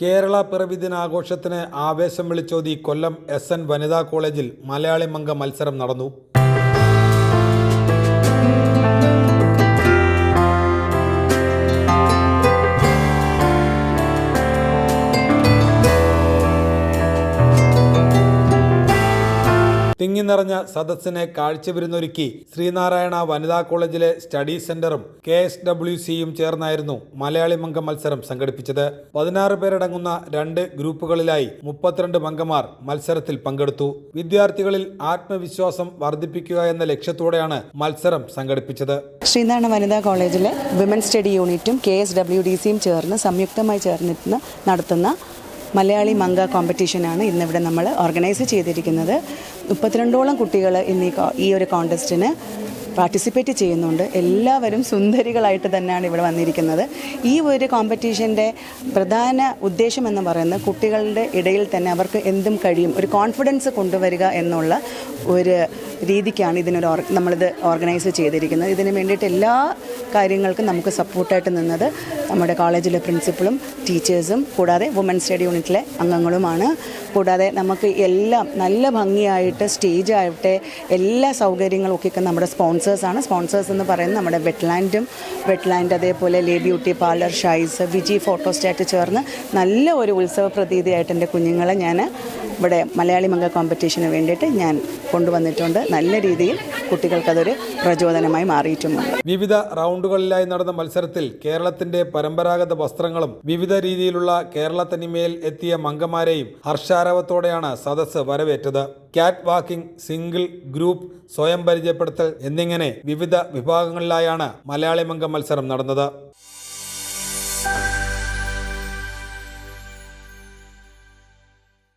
കേരള പിറവി ദിനാഘോഷത്തിന് ആവേശം വിളിച്ചോതി കൊല്ലം S N വനിതാ കോളേജിൽ മലയാളി മംഗ മത്സരം നടന്നു. തിങ്ങി നിറഞ്ഞ സദസ്സിനെ കാഴ്ചവിരുന്നൊരുക്കി ശ്രീനാരായണ വനിതാ കോളേജിലെ സ്റ്റഡി സെന്ററും കെ എസ് ഡബ്ല്യു സിയും ചേർന്നായിരുന്നു മലയാളി മംഗ മത്സരം സംഘടിപ്പിച്ചത്. പതിനാറ് പേരടങ്ങുന്ന രണ്ട് ഗ്രൂപ്പുകളിലായി മുപ്പത്തിരണ്ട് മംഗമാർ മത്സരത്തിൽ പങ്കെടുത്തു. വിദ്യാർത്ഥികളിൽ ആത്മവിശ്വാസം വർദ്ധിപ്പിക്കുക എന്ന ലക്ഷ്യത്തോടെയാണ് മത്സരം സംഘടിപ്പിച്ചത്. ശ്രീനാരായണ വനിതാ കോളേജിലെ വിമൻ സ്റ്റഡി യൂണിറ്റും കെ എസ് ഡബ്ല്യു ഡി സിയും ചേർന്ന് സംയുക്തമായി ചേർന്നിരുന്ന് നടത്തുന്ന മലയാളി മംഗ കോമ്പറ്റീഷനാണ് ഇന്നിവിടെ നമ്മൾ ഓർഗനൈസ് ചെയ്തിരിക്കുന്നത്. മുപ്പത്തിരണ്ടോളം കുട്ടികൾ ഇന്ന് ഈ ഒരു കോൺടെസ്റ്റിന് പാർട്ടിസിപ്പേറ്റ് ചെയ്യുന്നുണ്ട്. എല്ലാവരും സുന്ദരികളായിട്ട് തന്നെയാണ് ഇവിടെ വന്നിരിക്കുന്നത്. ഈ ഒരു കോമ്പറ്റീഷന്റെ പ്രധാന ഉദ്ദേശം എന്ന് പറയുന്നത് കുട്ടികളുടെ ഇടയിൽ തന്നെ അവർക്ക് എന്തും കഴിയും ഒരു കോൺഫിഡൻസ് കൊണ്ടുവരിക എന്നുള്ള ഒരു രീതിക്കാണ് ഇതിനൊരു നമ്മളിത് ഓർഗനൈസ് ചെയ്തിരിക്കുന്നത്. ഇതിന് വേണ്ടിയിട്ട് എല്ലാ കാര്യങ്ങൾക്കും നമുക്ക് സപ്പോർട്ടായിട്ട് നിന്നത് നമ്മുടെ കോളേജിലെ പ്രിൻസിപ്പളും ടീച്ചേഴ്സും കൂടാതെ വുമൻ സ്റ്റഡി യൂണിറ്റിലെ അംഗങ്ങളുമാണ്. കൂടാതെ നമുക്ക് എല്ലാം നല്ല ഭംഗിയായിട്ട് സ്റ്റേജ് എല്ലാ സൗകര്യങ്ങളും ഒക്കെ നമ്മുടെ സ്പോൺസേഴ്സാണ് സ്പോൺസേഴ്സ് എന്ന് പറയുന്നത് നമ്മുടെ വെറ്റ്ലാൻഡും വെറ്റ്ലാൻഡ് അതേപോലെ ലേ ബ്യൂട്ടി പാർലർ ഷൈസ് വിജി ഫോട്ടോസ്റ്റാറ്റ് ചേർന്ന് നല്ല ഒരു ഉത്സവ പ്രതീതിയായിട്ട് എന്റെ കുഞ്ഞുങ്ങളെ ഞാൻ ഇവിടെ മലയാളി മംഗ കോമ്പറ്റീഷന് വേണ്ടിയിട്ട് ഞാൻ കൊണ്ടുവന്നിട്ടുണ്ട്. നല്ല രീതിയിൽ കുട്ടികൾക്കതൊരു പ്രചോദനമായി മാറിയിട്ടുമുണ്ട്. വിവിധ റൗണ്ടുകളിലായി നടന്ന മത്സരത്തിൽ കേരളത്തിന്റെ പരമ്പരാഗത വസ്ത്രങ്ങളും വിവിധ രീതിയിലുള്ള കേരള തനിമയിൽ എത്തിയ മംഗമാരെയും ഹർഷാരവത്തോടെയാണ് സദസ്സ് വരവേറ്റത്. കാറ്റ് വാക്കിംഗ് സിംഗിൾ ഗ്രൂപ്പ് സ്വയം പരിചയപ്പെടുത്തൽ എന്നിങ്ങനെ വിവിധ വിഭാഗങ്ങളിലായാണ് മലയാളി മംഗ മത്സരം നടന്നത്.